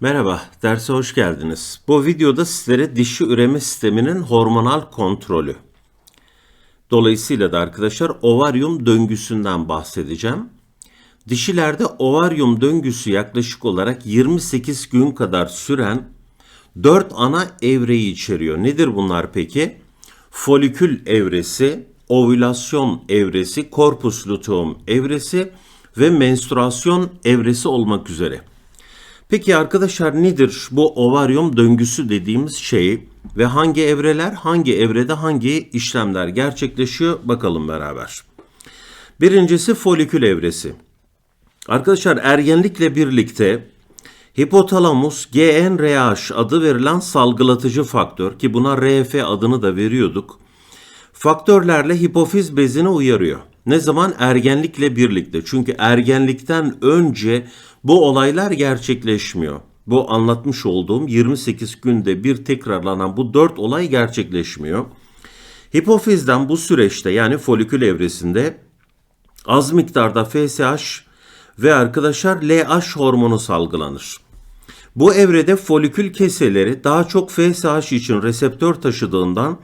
Merhaba, derse hoş geldiniz. Bu videoda sizlere dişi üreme sisteminin hormonal kontrolü. Dolayısıyla da arkadaşlar ovaryum döngüsünden bahsedeceğim. Dişilerde ovaryum döngüsü yaklaşık olarak 28 gün kadar süren 4 ana evreyi içeriyor. Nedir bunlar peki? Folikül evresi, ovülasyon evresi, korpus luteum evresi ve menstruasyon evresi olmak üzere. Peki arkadaşlar nedir bu ovaryum döngüsü dediğimiz şey ve hangi evreler hangi evrede hangi işlemler gerçekleşiyor bakalım beraber. Birincisi folikül evresi. Arkadaşlar ergenlikle birlikte hipotalamus GNRH adı verilen salgılatıcı faktör ki buna RF adını da veriyorduk. Faktörlerle hipofiz bezini uyarıyor. Ne zaman ergenlikle birlikte? Çünkü ergenlikten önce bu olaylar gerçekleşmiyor. Bu anlatmış olduğum 28 günde bir tekrarlanan bu 4 olay gerçekleşmiyor. Hipofizden bu süreçte yani folikül evresinde az miktarda FSH ve arkadaşlar LH hormonu salgılanır. Bu evrede folikül keseleri daha çok FSH için reseptör taşıdığından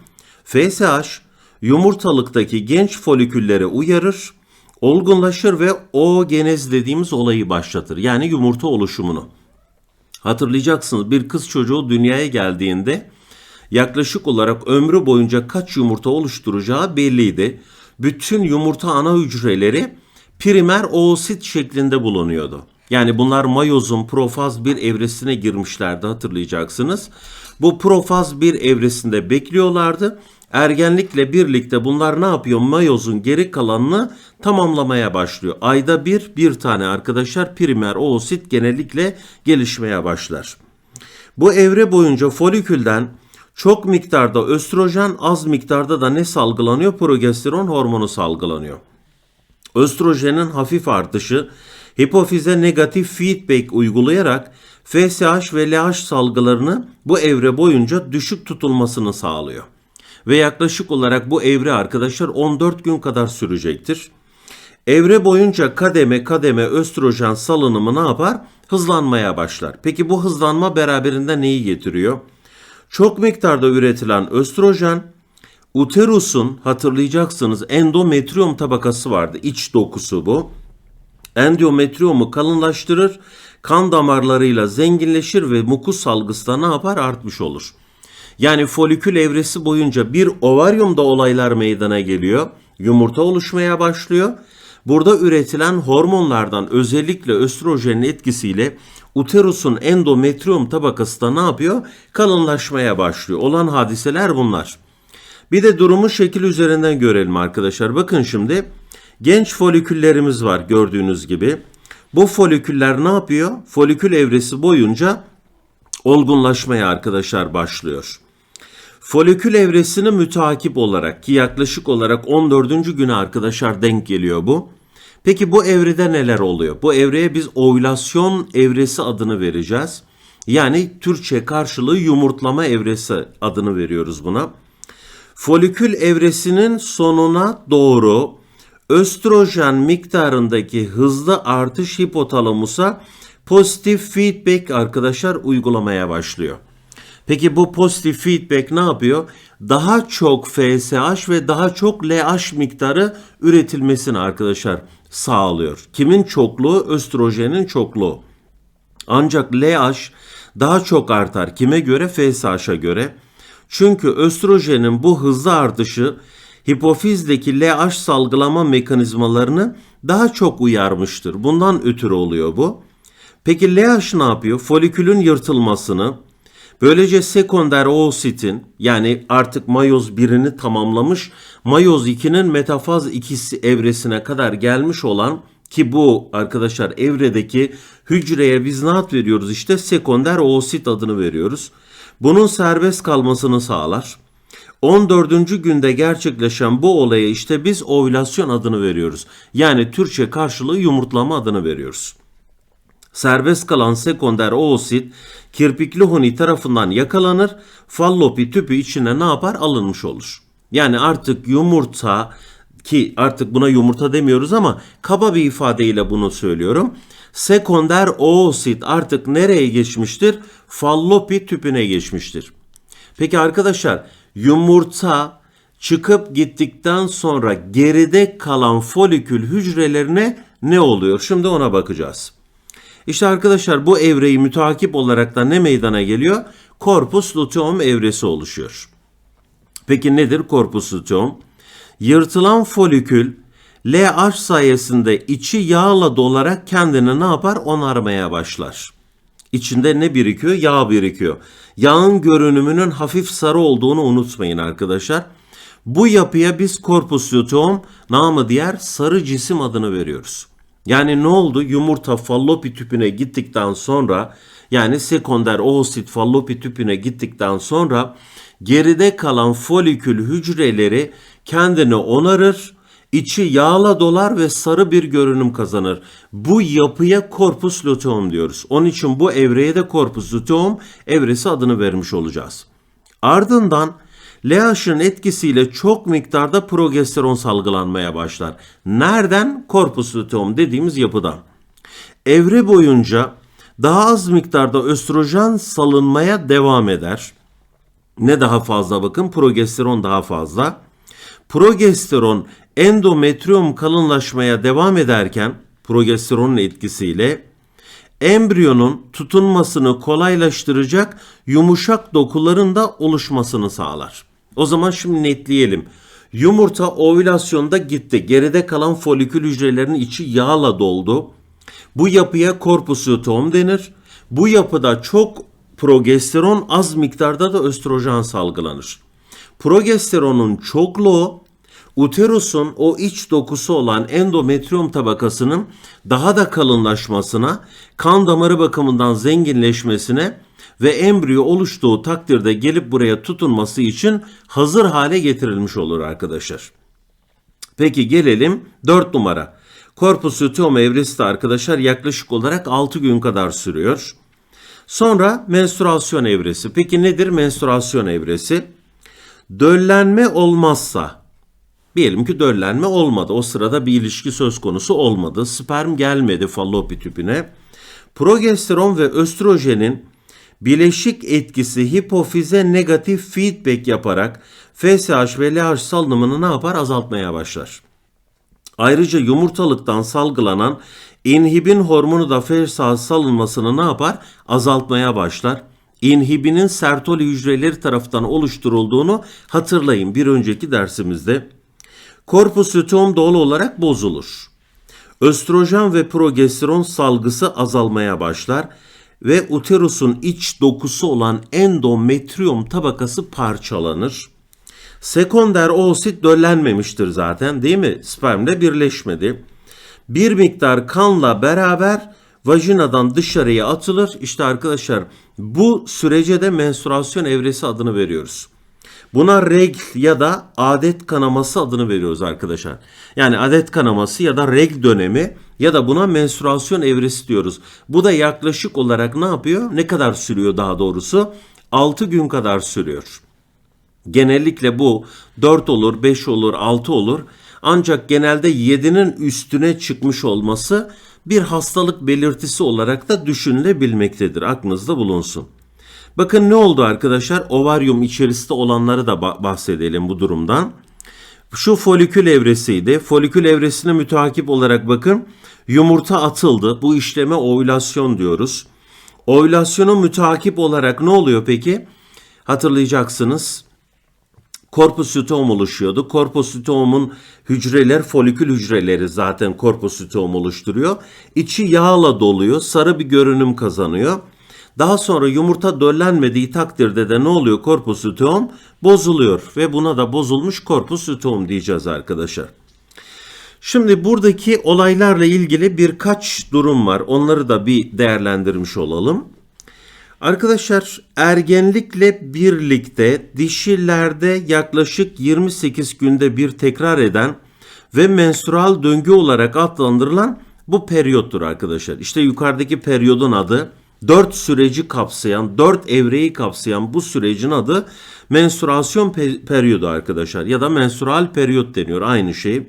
FSH yumurtalıktaki genç foliküllere uyarır, olgunlaşır ve oogenez dediğimiz olayı başlatır. Yani yumurta oluşumunu. Hatırlayacaksınız bir kız çocuğu dünyaya geldiğinde yaklaşık olarak ömrü boyunca kaç yumurta oluşturacağı belliydi. Bütün yumurta ana hücreleri primer oosit şeklinde bulunuyordu. Yani bunlar mayozun profaz bir evresine girmişlerdi hatırlayacaksınız. Bu profaz bir evresinde bekliyorlardı. Ergenlikle birlikte bunlar ne yapıyor? Mayozun geri kalanını tamamlamaya başlıyor. Ayda bir, bir tane arkadaşlar primer oosit genellikle gelişmeye başlar. Bu evre boyunca folikülden çok miktarda östrojen, az miktarda da ne salgılanıyor? Progesteron hormonu salgılanıyor. Östrojenin hafif artışı hipofize negatif feedback uygulayarak FSH ve LH salgılarını bu evre boyunca düşük tutulmasını sağlıyor. Ve yaklaşık olarak bu evre arkadaşlar 14 gün kadar sürecektir. Evre boyunca kademe kademe östrojen salınımı ne yapar? Hızlanmaya başlar. Peki bu hızlanma beraberinde neyi getiriyor? Çok miktarda üretilen östrojen uterusun hatırlayacaksınız endometrium tabakası vardı. İç dokusu bu. Endometriumu kalınlaştırır, kan damarlarıyla zenginleşir ve mukus salgısı da ne yapar? Artmış olur. Yani folikül evresi boyunca bir ovaryumda olaylar meydana geliyor. Yumurta oluşmaya başlıyor. Burada üretilen hormonlardan özellikle östrojenin etkisiyle uterusun endometrium tabakası da ne yapıyor? Kalınlaşmaya başlıyor. Olan hadiseler bunlar. Bir de durumu şekil üzerinden görelim arkadaşlar. Bakın şimdi genç foliküllerimiz var gördüğünüz gibi. Bu foliküller ne yapıyor? Folikül evresi boyunca olgunlaşmaya arkadaşlar başlıyor. Folikül evresini mütakip olarak ki yaklaşık olarak 14. güne arkadaşlar denk geliyor bu. Peki bu evrede neler oluyor? Bu evreye biz ovülasyon evresi adını vereceğiz. Yani Türkçe karşılığı yumurtlama evresi adını veriyoruz buna. Folikül evresinin sonuna doğru östrojen miktarındaki hızlı artış hipotalamusa pozitif feedback arkadaşlar uygulamaya başlıyor. Peki bu pozitif feedback ne yapıyor? Daha çok FSH ve daha çok LH miktarı üretilmesini arkadaşlar sağlıyor. Kimin çokluğu? Östrojenin çokluğu. Ancak LH daha çok artar. Kime göre? FSH'a göre. Çünkü östrojenin bu hızlı artışı hipofizdeki LH salgılama mekanizmalarını daha çok uyarmıştır. Bundan ötürü oluyor bu. Peki LH ne yapıyor? Folikülün yırtılmasını, böylece sekonder oositin yani artık mayoz 1'ini tamamlamış, mayoz 2'nin metafaz ikisi evresine kadar gelmiş olan ki bu arkadaşlar evredeki hücreye biz ne ad veriyoruz? İşte sekonder oosit adını veriyoruz. Bunun serbest kalmasını sağlar. 14. günde gerçekleşen bu olaya işte biz ovülasyon adını veriyoruz. Yani Türkçe karşılığı yumurtlama adını veriyoruz. Serbest kalan sekonder oosit kirpikli huni tarafından yakalanır, fallopi tüpü içine ne yapar? Alınmış olur. Yani artık yumurta ki artık buna yumurta demiyoruz ama kaba bir ifadeyle bunu söylüyorum. Sekonder oosit artık nereye geçmiştir? Fallopi tüpüne geçmiştir. Peki arkadaşlar yumurta çıkıp gittikten sonra geride kalan folikül hücrelerine ne oluyor? Şimdi ona bakacağız. İşte arkadaşlar bu evreyi mütakip olarak da ne meydana geliyor? Korpus luteum evresi oluşuyor. Peki nedir korpus luteum? Yırtılan folikül LH sayesinde içi yağla dolarak kendini ne yapar? Onarmaya başlar. İçinde ne birikiyor? Yağ birikiyor. Yağın görünümünün hafif sarı olduğunu unutmayın arkadaşlar. Bu yapıya biz korpus luteum namı diğer sarı cisim adını veriyoruz. Yani ne oldu? Yumurta fallopi tüpüne gittikten sonra yani sekonder oosit fallopi tüpüne gittikten sonra geride kalan folikül hücreleri kendini onarır, içi yağla dolar ve sarı bir görünüm kazanır. Bu yapıya korpus luteum diyoruz. Onun için bu evreye de korpus luteum evresi adını vermiş olacağız. Ardından LH'ın etkisiyle çok miktarda progesteron salgılanmaya başlar. Nereden? Korpus luteum dediğimiz yapıdan. Evre boyunca daha az miktarda östrojen salınmaya devam eder. Ne daha fazla bakın progesteron daha fazla. Progesteron endometrium kalınlaşmaya devam ederken progesteronun etkisiyle embriyonun tutunmasını kolaylaştıracak yumuşak dokuların da oluşmasını sağlar. O zaman şimdi netleyelim. Yumurta ovülasyonda gitti. Geride kalan folikül hücrelerinin içi yağla doldu. Bu yapıya korpus luteum denir. Bu yapıda çok progesteron az miktarda da östrojen salgılanır. Progesteronun çokluğu uterusun o iç dokusu olan endometrium tabakasının daha da kalınlaşmasına, kan damarı bakımından zenginleşmesine ve embriyo oluştuğu takdirde gelip buraya tutunması için hazır hale getirilmiş olur arkadaşlar. Peki gelelim 4 numara. Korpus luteum evresi arkadaşlar yaklaşık olarak 6 gün kadar sürüyor. Sonra menstruasyon evresi. Peki nedir menstruasyon evresi? Döllenme olmazsa, diyelim ki döllenme olmadı. O sırada bir ilişki söz konusu olmadı. Sperm gelmedi fallopi tüpüne. Progesteron ve östrojenin bileşik etkisi hipofize negatif feedback yaparak FSH ve LH salınımını ne yapar? Azaltmaya başlar. Ayrıca yumurtalıktan salgılanan inhibin hormonu da FSH salınmasını ne yapar? Azaltmaya başlar. İnhibinin sertoli hücreleri tarafından oluşturulduğunu hatırlayın bir önceki dersimizde. Korpus luteum doğal olarak bozulur. Östrojen ve progesteron salgısı azalmaya başlar ve uterusun iç dokusu olan endometrium tabakası parçalanır. Sekonder oosit döllenmemiştir zaten değil mi? Spermde birleşmedi. Bir miktar kanla beraber vajinadan dışarıya atılır. İşte arkadaşlar bu sürece de menstruasyon evresi adını veriyoruz. Buna regl ya da adet kanaması adını veriyoruz arkadaşlar. Yani adet kanaması ya da regl dönemi ya da buna menstruasyon evresi diyoruz. Bu da yaklaşık olarak ne yapıyor? Ne kadar sürüyor daha doğrusu? 6 gün kadar sürüyor. Genellikle bu 4 olur, 5 olur, 6 olur. Ancak genelde 7'nin üstüne çıkmış olması bir hastalık belirtisi olarak da düşünülebilmektedir. Aklınızda bulunsun. Bakın ne oldu arkadaşlar? Ovaryum içerisinde olanları da bahsedelim bu durumdan. Şu folikül evresiydi. Folikül evresine müteakip olarak bakın yumurta atıldı. Bu işleme ovülasyon diyoruz. Ovülasyona müteakip olarak ne oluyor peki? Hatırlayacaksınız. Korpus luteum oluşuyordu. Korpus luteum'un hücreler folikül hücreleri zaten korpus luteum oluşturuyor. İçi yağla doluyor. Sarı bir görünüm kazanıyor. Daha sonra yumurta döllenmediği takdirde de ne oluyor? Korpus luteum bozuluyor ve buna da bozulmuş korpus luteum diyeceğiz arkadaşlar. Şimdi buradaki olaylarla ilgili birkaç durum var. Onları da bir değerlendirmiş olalım. Arkadaşlar ergenlikle birlikte dişilerde yaklaşık 28 günde bir tekrar eden ve menstrual döngü olarak adlandırılan bu periyottur arkadaşlar. İşte yukarıdaki periyodun adı dört süreci kapsayan, dört evreyi kapsayan bu sürecin adı menstruasyon pe- periyodu arkadaşlar ya da menstrual periyot deniyor aynı şey.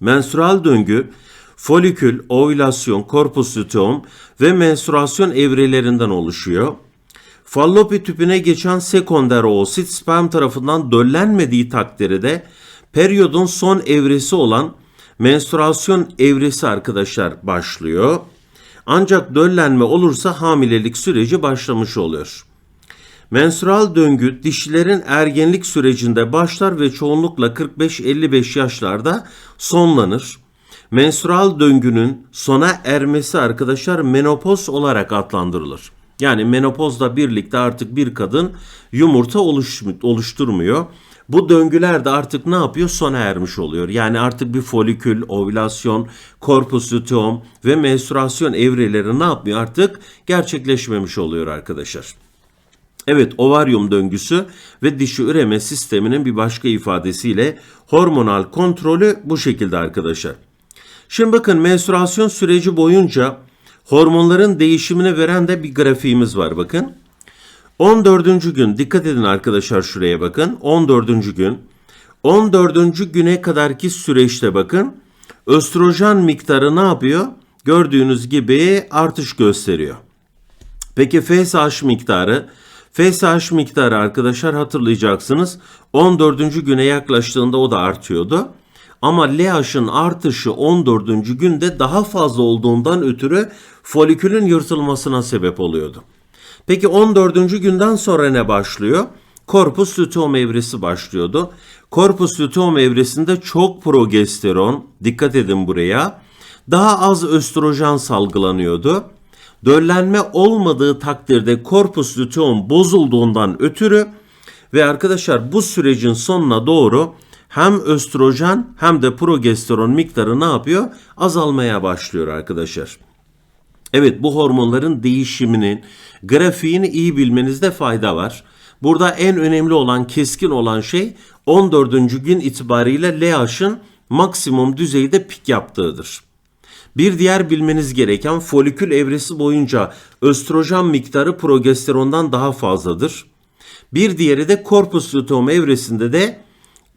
Menstrual döngü folikül, ovülasyon, korpus luteum ve menstruasyon evrelerinden oluşuyor. Fallopi tüpüne geçen sekonder oosit sperm tarafından döllenmediği takdirde periyodun son evresi olan menstruasyon evresi arkadaşlar başlıyor. Ancak döllenme olursa hamilelik süreci başlamış oluyor. Menstrual döngü dişilerin ergenlik sürecinde başlar ve çoğunlukla 45-55 yaşlarda sonlanır. Menstrual döngünün sona ermesi arkadaşlar menopoz olarak adlandırılır. Yani menopozla birlikte artık bir kadın yumurta oluş, oluşturmuyor. Bu döngüler de artık ne yapıyor? Sona ermiş oluyor. Yani artık bir folikül, ovülasyon, korpus luteum ve menstruasyon evreleri ne yapmıyor? Artık gerçekleşmemiş oluyor arkadaşlar. Evet, ovaryum döngüsü ve dişi üreme sisteminin bir başka ifadesiyle hormonal kontrolü bu şekilde arkadaşlar. Şimdi bakın menstruasyon süreci boyunca hormonların değişimini veren de bir grafiğimiz var bakın. 14. gün dikkat edin arkadaşlar şuraya bakın. 14. gün 14. güne kadarki süreçte bakın östrojen miktarı ne yapıyor? Gördüğünüz gibi artış gösteriyor. Peki FSH miktarı? FSH miktarı arkadaşlar hatırlayacaksınız 14. güne yaklaştığında o da artıyordu. Ama LH'ın artışı 14. günde daha fazla olduğundan ötürü folikülün yırtılmasına sebep oluyordu. Peki 14. günden sonra ne başlıyor? Korpus luteum evresi başlıyordu. Korpus luteum evresinde çok progesteron, dikkat edin buraya, daha az östrojen salgılanıyordu. Döllenme olmadığı takdirde korpus luteum bozulduğundan ötürü ve arkadaşlar bu sürecin sonuna doğru hem östrojen hem de progesteron miktarı ne yapıyor? Azalmaya başlıyor arkadaşlar. Evet bu hormonların değişiminin grafiğini iyi bilmenizde fayda var. Burada en önemli olan keskin olan şey 14. gün itibariyle LH'ın maksimum düzeyde pik yaptığıdır. Bir diğer bilmeniz gereken folikül evresi boyunca östrojen miktarı progesterondan daha fazladır. Bir diğeri de korpus luteum evresinde de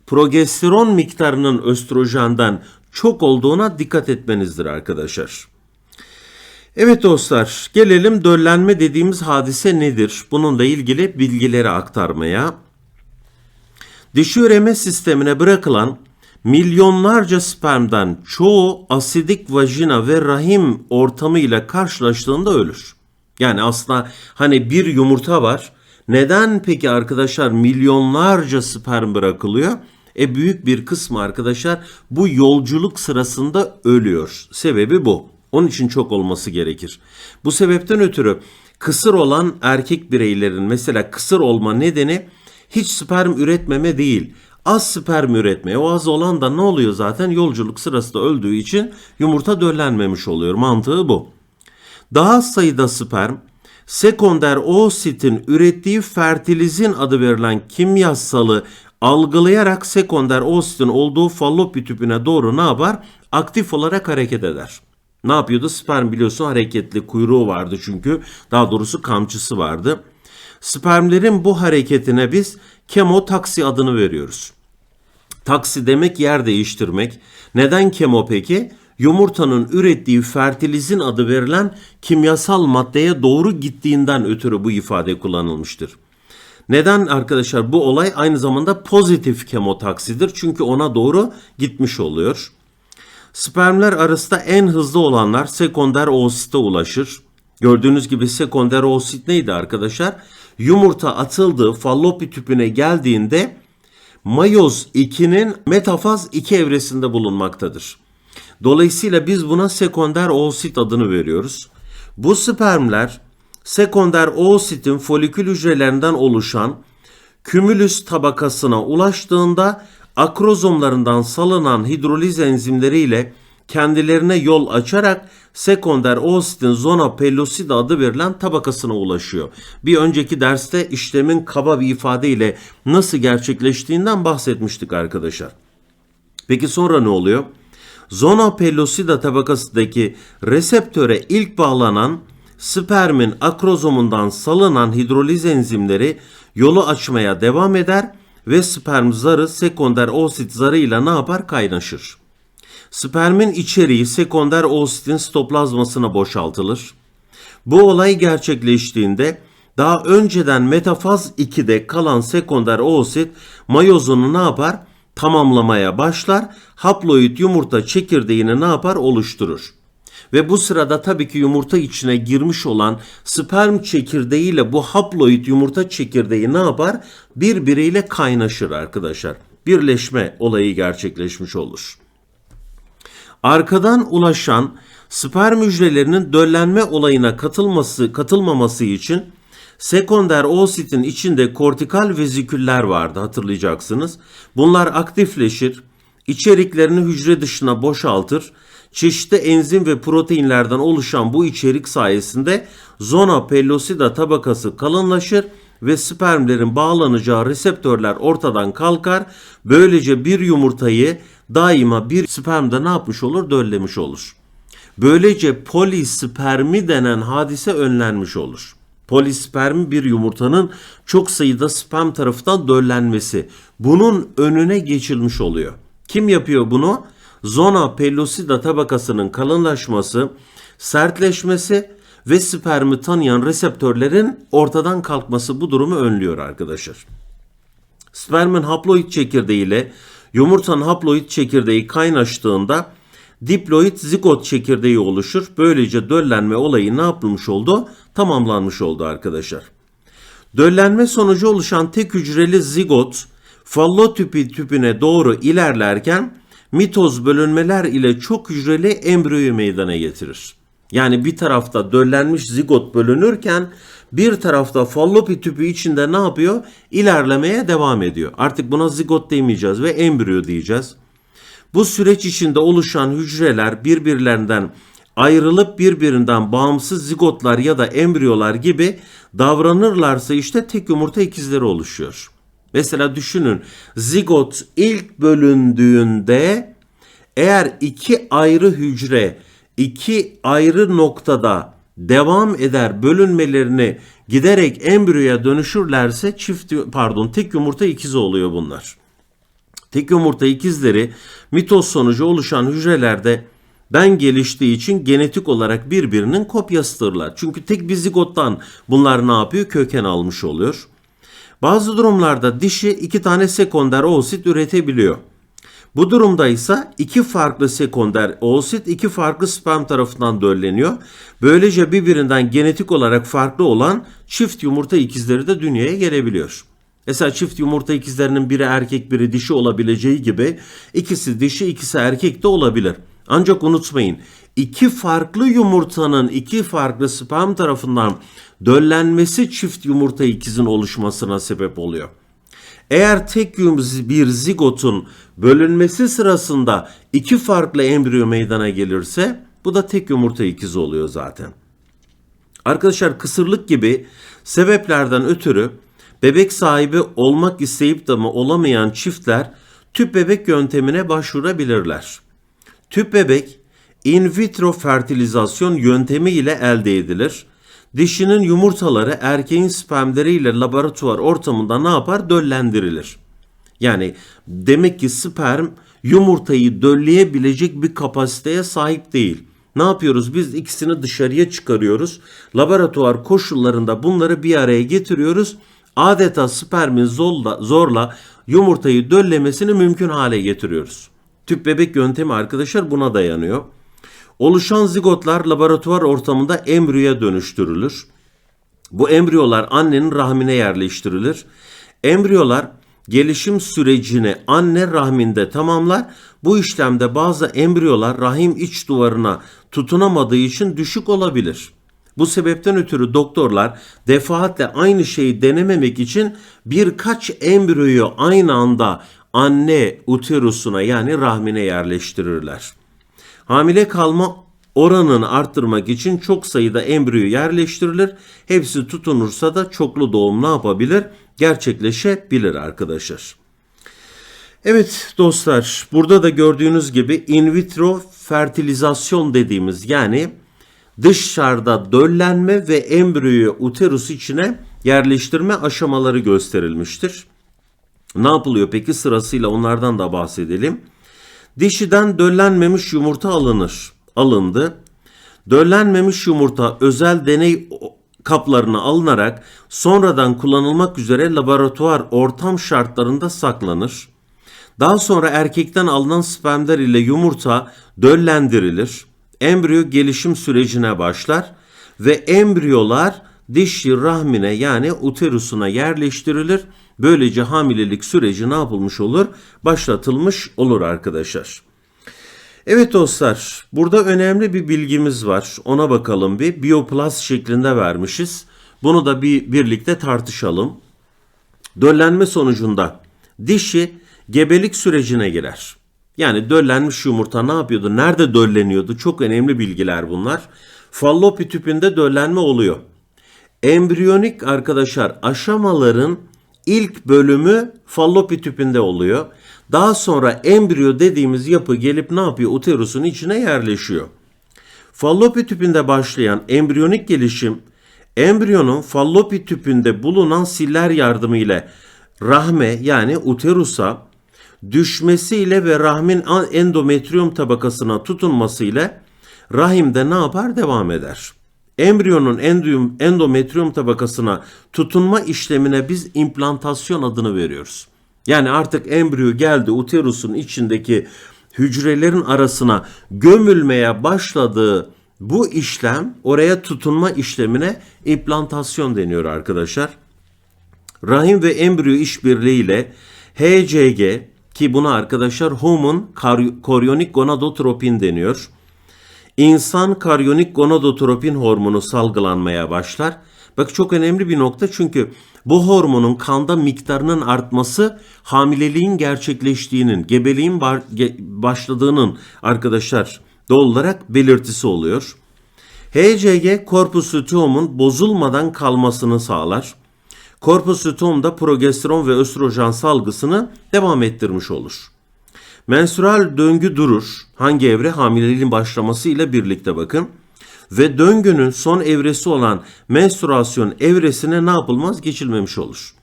progesteron miktarının östrojenden çok olduğuna dikkat etmenizdir arkadaşlar. Evet dostlar, gelelim döllenme dediğimiz hadise nedir? Bununla ilgili bilgileri aktarmaya. Dişi üreme sistemine bırakılan milyonlarca spermden çoğu asidik vajina ve rahim ortamıyla karşılaştığında ölür. Yani aslında hani bir yumurta var. Neden peki arkadaşlar milyonlarca sperm bırakılıyor? E büyük bir kısmı arkadaşlar bu yolculuk sırasında ölüyor. Sebebi bu. Onun için çok olması gerekir. Bu sebepten ötürü kısır olan erkek bireylerin mesela kısır olma nedeni hiç sperm üretmeme değil. Az sperm üretmeye. O az olan da ne oluyor zaten? Yolculuk sırasında öldüğü için yumurta döllenmemiş oluyor. Mantığı bu. Daha az sayıda sperm sekonder oositin ürettiği fertilizin adı verilen kimyasalı algılayarak sekonder oositin olduğu fallopi tüpüne doğru ne yapar? Aktif olarak hareket eder. Ne yapıyordu? Sperm biliyorsun hareketli kuyruğu vardı çünkü. Daha doğrusu kamçısı vardı. Spermlerin bu hareketine biz kemotaksi adını veriyoruz. Taksi demek yer değiştirmek. Neden kemo peki? Yumurtanın ürettiği fertilizin adı verilen kimyasal maddeye doğru gittiğinden ötürü bu ifade kullanılmıştır. Neden arkadaşlar bu olay aynı zamanda pozitif kemotaksidir. Çünkü ona doğru gitmiş oluyor. Spermler arasında en hızlı olanlar sekonder oosite ulaşır. Gördüğünüz gibi sekonder oosit neydi arkadaşlar? Yumurta atıldığı fallopi tüpüne geldiğinde mayoz 2'nin metafaz 2 evresinde bulunmaktadır. Dolayısıyla biz buna sekonder oosit adını veriyoruz. Bu spermler sekonder oositin folikül hücrelerinden oluşan kümülüs tabakasına ulaştığında akrozomlarından salınan hidroliz enzimleriyle kendilerine yol açarak sekonder oositin zona pellucida adı verilen tabakasına ulaşıyor. Bir önceki derste işlemin kaba bir ifadeyle nasıl gerçekleştiğinden bahsetmiştik arkadaşlar. Peki sonra ne oluyor? Zona pellucida tabakasındaki reseptöre ilk bağlanan spermin akrozomundan salınan hidroliz enzimleri yolu açmaya devam eder ve sperm zarı sekonder oosit zarıyla ne yapar? Kaynaşır. Spermin içeriği sekonder oositin sitoplazmasına boşaltılır. Bu olay gerçekleştiğinde daha önceden metafaz 2'de kalan sekonder oosit mayozunu ne yapar? Tamamlamaya başlar. Haploid yumurta çekirdeğini ne yapar? Oluşturur. Ve bu sırada tabii ki yumurta içine girmiş olan sperm çekirdeğiyle bu haploid yumurta çekirdeği ne yapar? Birbiriyle kaynaşır arkadaşlar. Birleşme olayı gerçekleşmiş olur. Arkadan ulaşan sperm hücrelerinin döllenme olayına katılması katılmaması için sekonder oositin içinde kortikal veziküller vardı hatırlayacaksınız. Bunlar aktifleşir, içeriklerini hücre dışına boşaltır. Çeşitli enzim ve proteinlerden oluşan bu içerik sayesinde zona pellucida tabakası kalınlaşır ve spermlerin bağlanacağı reseptörler ortadan kalkar. Böylece bir yumurtayı daima bir spermde ne yapmış olur? Döllemiş olur. Böylece polispermi denen hadise önlenmiş olur. Polispermi bir yumurtanın çok sayıda sperm tarafından döllenmesi. Bunun önüne geçilmiş oluyor. Kim yapıyor bunu? Zona pellucida tabakasının kalınlaşması, sertleşmesi ve spermi tanıyan reseptörlerin ortadan kalkması bu durumu önlüyor arkadaşlar. Spermin haploid çekirdeği ile yumurtanın haploid çekirdeği kaynaştığında diploid zigot çekirdeği oluşur. Böylece döllenme olayı ne yapılmış oldu? Tamamlanmış oldu arkadaşlar. Döllenme sonucu oluşan tek hücreli zigot fallotüpi tüpüne doğru ilerlerken mitoz bölünmeler ile çok hücreli embriyoyu meydana getirir. Yani bir tarafta döllenmiş zigot bölünürken bir tarafta fallopi tüpü içinde ne yapıyor? İlerlemeye devam ediyor. Artık buna zigot demeyeceğiz ve embriyo diyeceğiz. Bu süreç içinde oluşan hücreler birbirlerinden ayrılıp birbirinden bağımsız zigotlar ya da embriyolar gibi davranırlarsa işte tek yumurta ikizleri oluşuyor. Mesela düşünün zigot ilk bölündüğünde eğer iki ayrı hücre iki ayrı noktada devam eder bölünmelerini giderek embriyoya dönüşürlerse çift pardon tek yumurta ikizi oluyor bunlar. Tek yumurta ikizleri mitoz sonucu oluşan hücrelerde ben geliştiği için genetik olarak birbirinin kopyasıdırlar. Çünkü tek bir zigottan bunlar ne yapıyor? Köken almış oluyor. Bazı durumlarda dişi iki tane sekonder oosit üretebiliyor. Bu durumda ise iki farklı sekonder oosit iki farklı sperm tarafından dölleniyor. Böylece birbirinden genetik olarak farklı olan çift yumurta ikizleri de dünyaya gelebiliyor. Mesela çift yumurta ikizlerinin biri erkek biri dişi olabileceği gibi ikisi dişi ikisi erkek de olabilir. Ancak unutmayın iki farklı yumurtanın iki farklı sperm tarafından döllenmesi çift yumurta ikizin oluşmasına sebep oluyor. Eğer tek bir zigotun bölünmesi sırasında iki farklı embriyo meydana gelirse bu da tek yumurta ikizi oluyor zaten. Arkadaşlar kısırlık gibi sebeplerden ötürü bebek sahibi olmak isteyip de mi olamayan çiftler tüp bebek yöntemine başvurabilirler. Tüp bebek in vitro fertilizasyon yöntemi ile elde edilir. Dişinin yumurtaları erkeğin spermleriyle laboratuvar ortamında ne yapar? Döllendirilir. Yani demek ki sperm yumurtayı dölleyebilecek bir kapasiteye sahip değil. Ne yapıyoruz? Biz ikisini dışarıya çıkarıyoruz. Laboratuvar koşullarında bunları bir araya getiriyoruz. Adeta spermin zorla, zorla yumurtayı döllemesini mümkün hale getiriyoruz. Tüp bebek yöntemi arkadaşlar buna dayanıyor. Oluşan zigotlar laboratuvar ortamında embriyoya dönüştürülür. Bu embriyolar annenin rahmine yerleştirilir. Embriyolar gelişim sürecini anne rahminde tamamlar. Bu işlemde bazı embriyolar rahim iç duvarına tutunamadığı için düşük olabilir. Bu sebepten ötürü doktorlar defaatle aynı şeyi denememek için birkaç embriyoyu aynı anda anne uterusuna yani rahmine yerleştirirler. Hamile kalma oranını arttırmak için çok sayıda embriyo yerleştirilir. Hepsi tutunursa da çoklu doğum ne yapabilir? Gerçekleşebilir arkadaşlar. Evet dostlar burada da gördüğünüz gibi in vitro fertilizasyon dediğimiz yani dışarıda döllenme ve embriyoyu uterus içine yerleştirme aşamaları gösterilmiştir. Ne yapılıyor peki sırasıyla onlardan da bahsedelim. Dişiden döllenmemiş yumurta alınır. Alındı. Döllenmemiş yumurta özel deney kaplarına alınarak sonradan kullanılmak üzere laboratuvar ortam şartlarında saklanır. Daha sonra erkekten alınan spermler ile yumurta döllendirilir. Embriyo gelişim sürecine başlar ve embriyolar dişi rahmine yani uterusuna yerleştirilir. Böylece hamilelik süreci ne yapılmış olur? Başlatılmış olur arkadaşlar. Evet dostlar, burada önemli bir bilgimiz var. Ona bakalım bir. Bioplast şeklinde vermişiz. Bunu da bir birlikte tartışalım. Döllenme sonucunda dişi gebelik sürecine girer. Yani döllenmiş yumurta ne yapıyordu? Nerede dölleniyordu? Çok önemli bilgiler bunlar. Fallopi tüpünde döllenme oluyor. Embriyonik arkadaşlar aşamaların ilk bölümü fallopi tüpünde oluyor. Daha sonra embriyo dediğimiz yapı gelip ne yapıyor? Uterusun içine yerleşiyor. Fallopi tüpünde başlayan embriyonik gelişim embriyonun fallopi tüpünde bulunan siller yardımıyla rahme yani uterusa düşmesiyle ve rahmin endometrium tabakasına tutunmasıyla rahimde ne yapar? Devam eder. Embriyonun endiyum, endometrium tabakasına tutunma işlemine biz implantasyon adını veriyoruz. Yani artık embriyo geldi uterusun içindeki hücrelerin arasına gömülmeye başladığı bu işlem oraya tutunma işlemine implantasyon deniyor arkadaşlar. Rahim ve embriyo işbirliğiyle HCG ki buna arkadaşlar human koryonik gonadotropin deniyor. İnsan karyonik gonadotropin hormonu salgılanmaya başlar. Bak çok önemli bir nokta çünkü bu hormonun kanda miktarının artması hamileliğin gerçekleştiğinin, gebeliğin başladığının arkadaşlar doğal olarak belirtisi oluyor. HCG korpus luteum'un bozulmadan kalmasını sağlar. Korpus luteum progesteron ve östrojen salgısını devam ettirmiş olur. Menstrual döngü durur. Hangi evre? Hamileliğin başlaması ile birlikte bakın. Ve döngünün son evresi olan menstruasyon evresine ne yapılmaz? Geçilmemiş olur.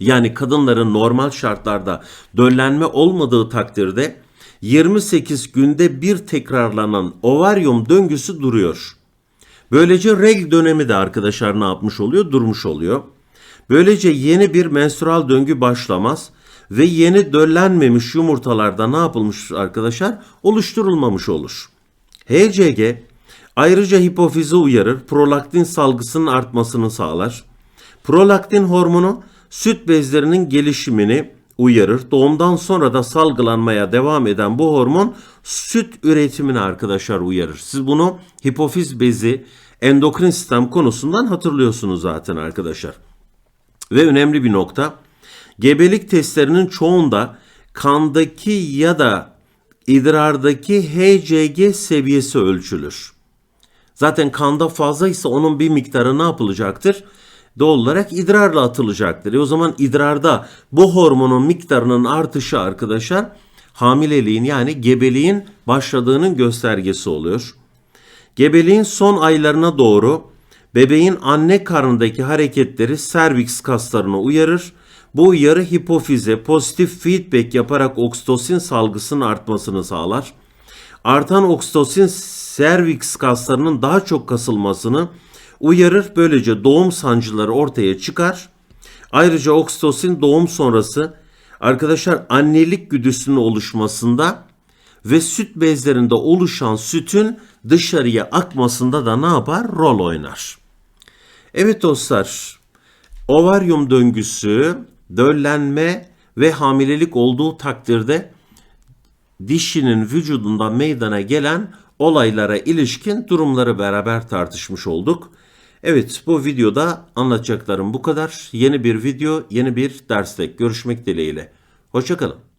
Yani kadınların normal şartlarda döllenme olmadığı takdirde 28 günde bir tekrarlanan ovaryum döngüsü duruyor. Böylece regl dönemi de arkadaşlar ne yapmış oluyor? Durmuş oluyor. Böylece yeni bir menstrual döngü başlamaz ve yeni döllenmemiş yumurtalarda ne yapılmış arkadaşlar? Oluşturulmamış olur. HCG ayrıca hipofizi uyarır, prolaktin salgısının artmasını sağlar. Prolaktin hormonu süt bezlerinin gelişimini uyarır. Doğumdan sonra da salgılanmaya devam eden bu hormon süt üretimini arkadaşlar uyarır. Siz bunu hipofiz bezi endokrin sistem konusundan hatırlıyorsunuz zaten arkadaşlar. Ve önemli bir nokta Gebelik testlerinin çoğunda kandaki ya da idrardaki HCG seviyesi ölçülür. Zaten kanda fazlaysa onun bir miktarı ne yapılacaktır? Doğal olarak idrarla atılacaktır. E o zaman idrarda bu hormonun miktarının artışı arkadaşlar hamileliğin yani gebeliğin başladığının göstergesi oluyor. Gebeliğin son aylarına doğru bebeğin anne karnındaki hareketleri serviks kaslarına uyarır bu uyarı hipofize pozitif feedback yaparak oksitosin salgısının artmasını sağlar. Artan oksitosin serviks kaslarının daha çok kasılmasını uyarır. Böylece doğum sancıları ortaya çıkar. Ayrıca oksitosin doğum sonrası arkadaşlar annelik güdüsünün oluşmasında ve süt bezlerinde oluşan sütün dışarıya akmasında da ne yapar? Rol oynar. Evet dostlar, ovaryum döngüsü döllenme ve hamilelik olduğu takdirde dişinin vücudunda meydana gelen olaylara ilişkin durumları beraber tartışmış olduk. Evet bu videoda anlatacaklarım bu kadar. Yeni bir video, yeni bir derste görüşmek dileğiyle. Hoşçakalın.